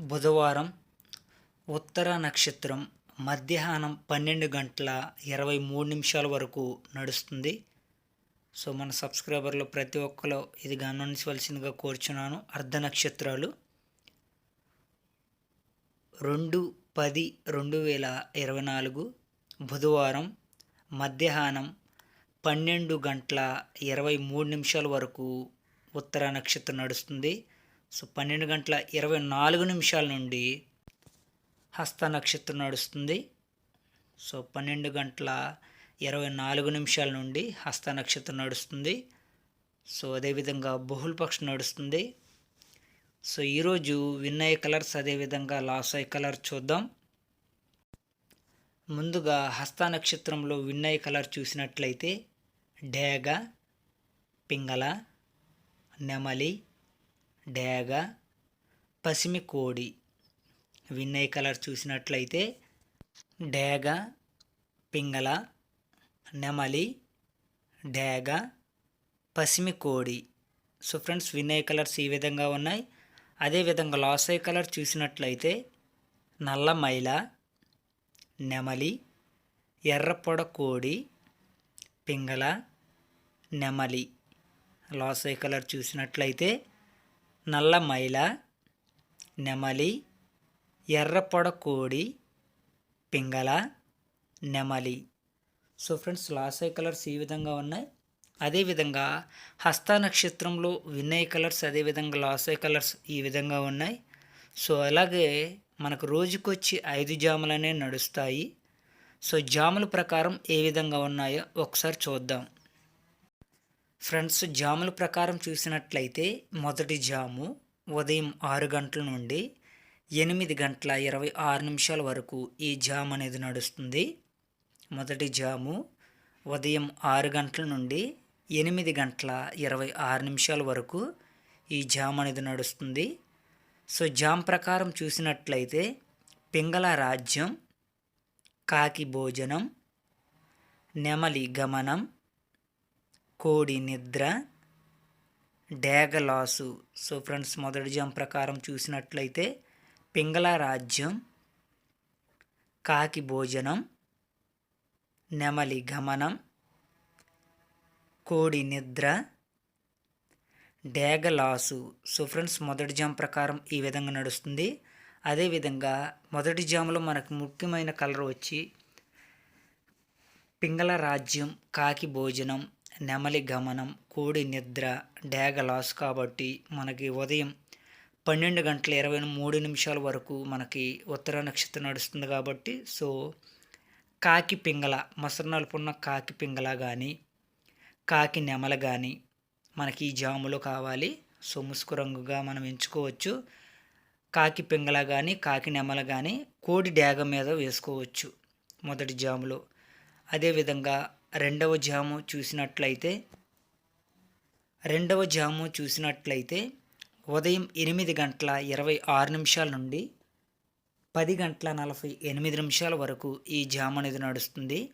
బుధవారం ఉత్తర నక్షత్రం మధ్యాహ్నం పన్నెండు గంటల ఇరవై మూడు నిమిషాల వరకు నడుస్తుంది. సో మన సబ్స్క్రైబర్లు ప్రతి ఒక్కరు ఇది గమనించవలసిందిగా కోరుచున్నాను. అర్ధ నక్షత్రాలు రెండు పది రెండు వేల ఇరవై నాలుగు బుధవారం మధ్యాహ్నం పన్నెండు గంటల ఇరవై మూడు నిమిషాల వరకు ఉత్తర నక్షత్రం నడుస్తుంది. సో పన్నెండు గంటల ఇరవై నాలుగు నిమిషాల నుండి హస్త నక్షత్రం నడుస్తుంది. సో పన్నెండు గంటల ఇరవై నాలుగు నిమిషాల నుండి హస్త నక్షత్రం నడుస్తుంది. సో అదేవిధంగా బహుళపక్షం నడుస్తుంది. సో ఈరోజు విన్నయ్య కలర్స్ అదేవిధంగా లాస్ అయ్యే కలర్ చూద్దాం. ముందుగా హస్త నక్షత్రంలో విన్నయ్య కలర్ చూసినట్లయితే డేగ పింగళ నెమలి డేగ పసిమి కోడి. విన్నయ్య కలర్ చూసినట్లయితే డేగ పింగళ నెమలి డేగ పసిమి కోడి. సో ఫ్రెండ్స్ విన్నయ్య కలర్స్ ఈ విధంగా ఉన్నాయి. అదేవిధంగా లాసై కలర్ చూసినట్లయితే నల్ల మైల నెమలి ఎర్రపొడ కోడి పింగళ నెమలి. లాసై కలర్ చూసినట్లయితే నల్ల మైల నెమలి ఎర్రపొడ కోడి పింగళ నెమలి. సో ఫ్రెండ్స్ లాసై కలర్స్ ఈ విధంగా ఉన్నాయి. అదేవిధంగా హస్త నక్షత్రంలో వినయ్ కలర్స్ అదేవిధంగా లాసై కలర్స్ ఈ విధంగా ఉన్నాయి. సో అలాగే మనకు రోజుకొచ్చి ఐదు జాములనే నడుస్తాయి. సో జాముల ప్రకారం ఏ విధంగా ఉన్నాయో ఒకసారి చూద్దాం. ఫ్రెండ్స్ జాముల ప్రకారం చూసినట్లయితే మొదటి జాము ఉదయం ఆరు గంటల నుండి ఎనిమిది గంటల ఇరవై ఆరు నిమిషాల వరకు ఈ జామ్ అనేది నడుస్తుంది. మొదటి జాము ఉదయం ఆరు గంటల నుండి ఎనిమిది గంటల ఇరవై ఆరు నిమిషాల వరకు ఈ జామ్ అనేది నడుస్తుంది. సో జామ్ ప్రకారం చూసినట్లయితే పింగళ రాజ్యం కాకి భోజనం నెమలి గమనం కోడి నిద్ర డేగలాసు. సో ఫ్రెండ్స్ మొదటి జామ్ ప్రకారం చూసినట్లయితే పింగళ రాజ్యం కాకి భోజనం నెమలి గమనం కోడి నిద్ర డేగలాసు. సో ఫ్రెండ్స్ మొదటి జామ్ ప్రకారం ఈ విధంగా నడుస్తుంది. అదేవిధంగా మొదటి జాములో మనకు ముఖ్యమైన కలర్ వచ్చి పింగళ రాజ్యం కాకి భోజనం నెమలి గమనం కోడి నిద్ర డేగలాస్ కాబట్టి మనకి ఉదయం పన్నెండు గంటల ఇరవై మూడు నిమిషాల వరకు మనకి ఉత్తర నక్షత్రం నడుస్తుంది కాబట్టి సో కాకి పింగళ మసరు కాకి పింగళ కానీ కాకి నెమల కానీ మనకి ఈ జాములో కావాలి. సో రంగుగా మనం ఎంచుకోవచ్చు. కాకి పింగళ కానీ కాకి నెమల కానీ కోడి డేగ మీద వేసుకోవచ్చు మొదటి జాములో. అదేవిధంగా రెండవ జాము చూసినట్లయితే రెండవ జాము చూసినట్లయితే ఉదయం ఎనిమిది గంటల ఇరవై ఆరు నిమిషాల నుండి పది గంటల నలభై ఎనిమిది నిమిషాల వరకు ఈ జాము అనేది నడుస్తుంది.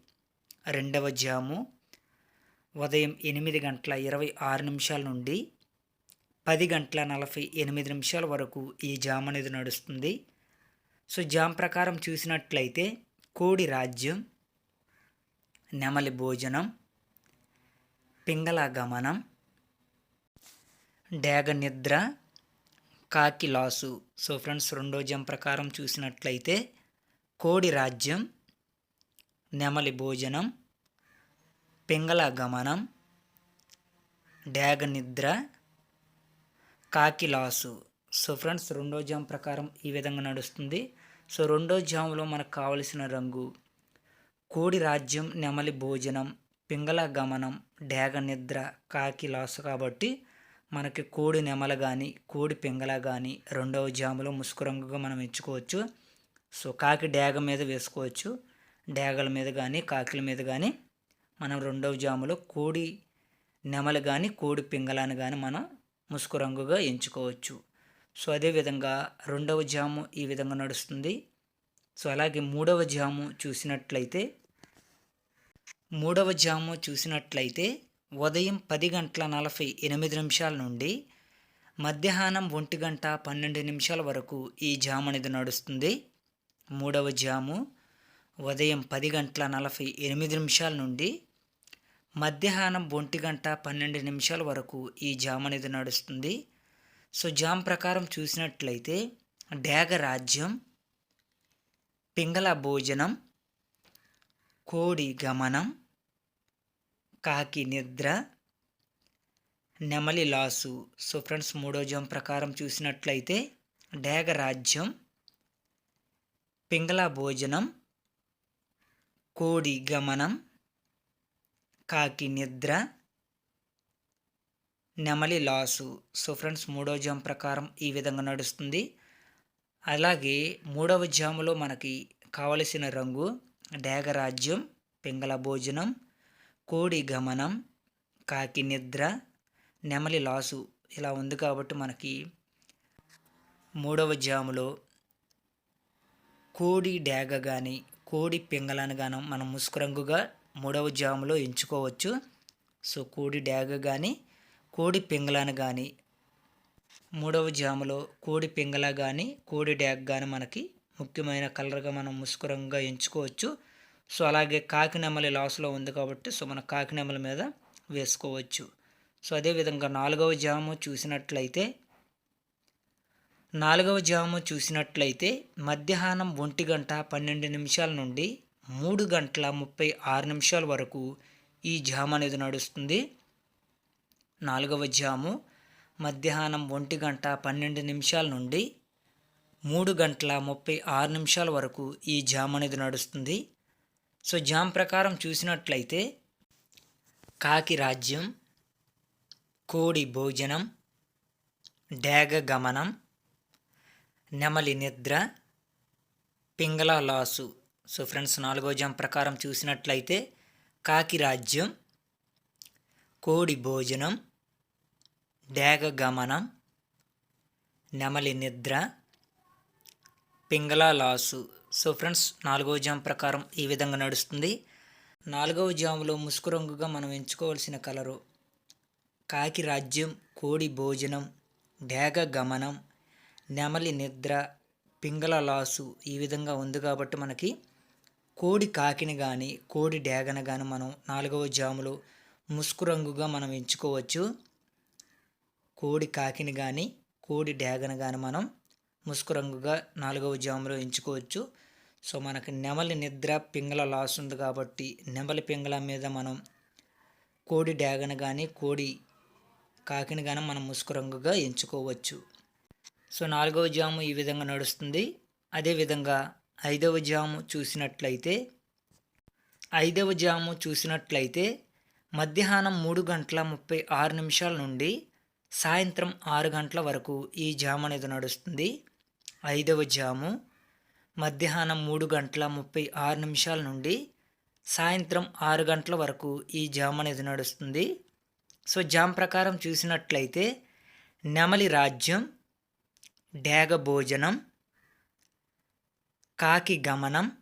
రెండవ జాము ఉదయం ఎనిమిది గంటల ఇరవై ఆరు నిమిషాల నుండి పది గంటల నలభై ఎనిమిది నిమిషాల వరకు ఈ జామ్ అనేది నడుస్తుంది. సో జామ్ ప్రకారం చూసినట్లయితే కోడి రాజ్యం నెమలి భోజనం పింగళ గమనం డేగ నిద్ర కాకి లాసు. సో ఫ్రెండ్స్ రెండో జం ప్రకారం చూసినట్లయితే కోడి రాజ్యం నెమలి భోజనం పింగళ గమనం డేగ నిద్ర కాకి లాసు. సో ఫ్రెండ్స్ రెండో జామ్ ప్రకారం ఈ విధంగా నడుస్తుంది. సో రెండో జాములో మనకు కావలసిన రంగు కోడి రాజ్యం నెమలి భోజనం పింగళ గమనం డేగ నిద్ర కాకి లాసు కాబట్టి మనకి కోడి నెమల కానీ కోడి పింగళ కానీ రెండవ జాములో ముసుకు రంగుగా మనం ఎంచుకోవచ్చు. సో కాకి డేగ మీద వేసుకోవచ్చు. డేగల మీద కానీ కాకిల మీద కానీ మనం రెండవ జాములో కోడి నెమలు కానీ కోడి పింగళాన్ని కానీ మనం ముసుకు రంగుగా ఎంచుకోవచ్చు. సో అదేవిధంగా రెండవ జాము ఈ విధంగా నడుస్తుంది. సో అలాగే మూడవ జాము చూసినట్లయితే మూడవ జాము చూసినట్లయితే ఉదయం పది గంటల నలభై ఎనిమిది నిమిషాల నుండి మధ్యాహ్నం ఒంటి గంట పన్నెండు నిమిషాల వరకు ఈ జాము అనేది నడుస్తుంది. మూడవ జాము ఉదయం పది గంటల నలభై ఎనిమిది నిమిషాల నుండి మధ్యాహ్నం ఒంటి గంట పన్నెండు నిమిషాల వరకు ఈ జామ్ అనేది నడుస్తుంది. సో జామ్ ప్రకారం చూసినట్లయితే డేగ రాజ్యం పింగళ భోజనం కోడి గమనం కాకి నిద్ర నెమలి లాసు. సో ఫ్రెండ్స్ మూడో జం ప్రకారం చూసినట్లయితే డేగ రాజ్యం పింగళ భోజనం కోడి గమనం కాకి నిద్ర నెమలి లాసు. సో ఫ్రెండ్స్ మూడో జామ్ ప్రకారం ఈ విధంగా నడుస్తుంది. అలాగే మూడవ జాములో మనకి కావలసిన రంగు డేగరాజ్యం పింగళ భోజనం కోడి గమనం కాకి నిద్ర నెమలి లాసు ఇలా ఉంది కాబట్టి మనకి మూడవ జాములో కోడి డేగ కానీ కోడి పింగళాన్ని గాను మనం ముసుకురంగుగా మూడవ జాములో ఎంచుకోవచ్చు. సో కోడి డేగ కానీ కోడి పింగళాన్ని కానీ మూడవ జాములో కోడి పింగళ కానీ కోడి డ్యాగ్ కానీ మనకి ముఖ్యమైన కలర్గా మనం ముసుగు ఎంచుకోవచ్చు. సో అలాగే కాకినెమలి లాస్లో ఉంది కాబట్టి సో మన కాకినెమల మీద వేసుకోవచ్చు. సో అదేవిధంగా నాలుగవ జాము చూసినట్లయితే నాలుగవ జాము చూసినట్లయితే మధ్యాహ్నం ఒంటి గంట పన్నెండు నిమిషాల నుండి మూడు గంటల ముప్పై ఆరు నిమిషాల వరకు ఈ జాము అనేది నడుస్తుంది. నాలుగవ జాము మధ్యాహ్నం ఒంటి గంట పన్నెండు నిమిషాల నుండి మూడు గంటల ముప్పై ఆరు నిమిషాల వరకు ఈ జామ్ అనేది నడుస్తుంది. సో జామ్ ప్రకారం చూసినట్లయితే కాకి రాజ్యం కోడి భోజనం డేగ గమనం నెమలి నిద్ర పింగళ లాసు. సో ఫ్రెండ్స్ నాలుగో జామ్ ప్రకారం చూసినట్లయితే కాకి రాజ్యం కోడి భోజనం డేగ గమనం నెమలి నిద్ర పింగళ లాసు. సో ఫ్రెండ్స్ నాలుగవ జామ్ ప్రకారం ఈ విధంగా నడుస్తుంది. నాలుగవ జాములో ముసుగు రంగుగా మనం ఎంచుకోవాల్సిన కలరు కాకి రాజ్యం కోడి భోజనం డేగ గమనం నెమలి నిద్ర పింగళ లాసు ఈ విధంగా ఉంది కాబట్టి మనకి కోడి కాకిని కానీ కోడి డేగను కానీ మనం నాలుగవ జాములో ముసుకు రంగుగా మనం ఎంచుకోవచ్చు. కోడి కాకిని కానీ కోడి డేగను కానీ మనం ముసుకు రంగుగా నాలుగవ జాములో ఎంచుకోవచ్చు. సో మనకి నెమలి నిద్ర పింగళ లాస్ ఉంది కాబట్టి నెమలి పింగళ మీద మనం కోడి డ్యాగను కానీ కోడి కాకిని కానీ మనం ముసుకు రంగుగా ఎంచుకోవచ్చు. సో నాలుగవ జాము ఈ విధంగా నడుస్తుంది. అదేవిధంగా ఐదవ జాము చూసినట్లయితే ఐదవ జాము చూసినట్లయితే మధ్యాహ్నం మూడు గంటల ముప్పై ఆరు నిమిషాల నుండి సాయంత్రం ఆరు గంటల వరకు ఈ జాము అనేది నడుస్తుంది. ఐదవ జాము మధ్యాహ్నం మూడు గంటల ముప్పై ఆరు నిమిషాల నుండి సాయంత్రం ఆరు గంటల వరకు ఈ జామ్ అనేది నడుస్తుంది. సో జామ్ ప్రకారం చూసినట్లయితే నెమలి రాజ్యం డేగ భోజనం కాకి గమనం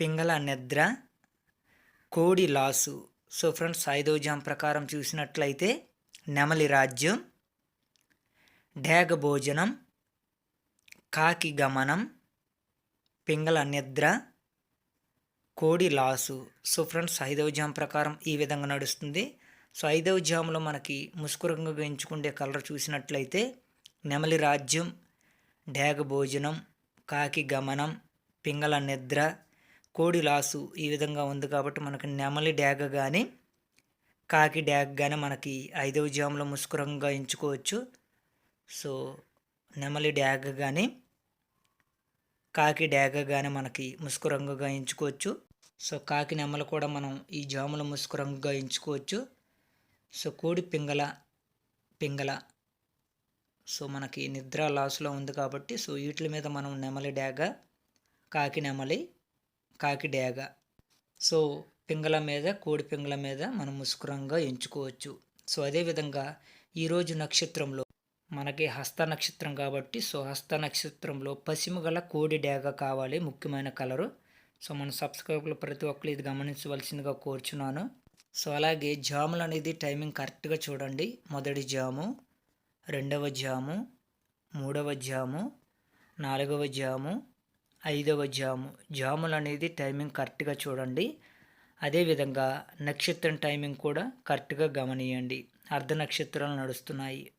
పింగళ నిద్ర కోడి లాసు. సో ఫ్రెండ్స్ ఐదో జామ్ ప్రకారం చూసినట్లయితే నెమలి రాజ్యం డేగ భోజనం కాకి గమనం పింగళ నిద్ర కోడి లాసు. సో ఫ్రెండ్స్ ఐదవ జామ్ ప్రకారం ఈ విధంగా నడుస్తుంది. సో ఐదవ జాములో మనకి ముసుకు రంగుగా ఎంచుకుండే కలర్ చూసినట్లయితే నెమలి రాజ్యం డేగ భోజనం కాకి గమనం పింగళ నిద్ర కోడి లాసు ఈ విధంగా ఉంది కాబట్టి మనకి నెమలి డేగ కానీ కాకి డ్యాగ్ కానీ మనకి ఐదవ జాములో ముసుకు రంగుగా ఎంచుకోవచ్చు. సో నెమలి డ్యాగ్ కానీ కాకి డేగగానే కానీ మనకి ముసుగు రంగుగా ఎంచుకోవచ్చు. సో కాకి నెమ్మలు కూడా మనం ఈ జాముల ముసుగు రంగుగా ఎంచుకోవచ్చు. సో కోడి పింగళ పింగళ. సో మనకి నిద్ర లాస్లో ఉంది కాబట్టి సో వీటి మీద మనం నెమలి డేగ కాకి నెమలి కాకి డేగ. సో పింగళ మీద కోడి పింగళ మీద మనం ముసుకురంగా ఎంచుకోవచ్చు. సో అదేవిధంగా ఈరోజు నక్షత్రంలో మనకి హస్త నక్షత్రం కాబట్టి సో హస్త నక్షత్రంలో పసిము గల కోడి డేగ కావాలి ముఖ్యమైన కలరు. సో మన సబ్స్క్రైబర్లు ప్రతి ఒక్కరు ఇది గమనించవలసిందిగా కోరుచున్నాను. సో అలాగే జాములు అనేది టైమింగ్ కరెక్ట్గా చూడండి. మొదటి జాము రెండవ జాము మూడవ జాము నాలుగవ జాము ఐదవ జాము. జాములు అనేది టైమింగ్ కరెక్ట్గా చూడండి. అదేవిధంగా నక్షత్రం టైమింగ్ కూడా కరెక్ట్గా గమనియండి. అర్ధ నక్షత్రాలు నడుస్తున్నాయి.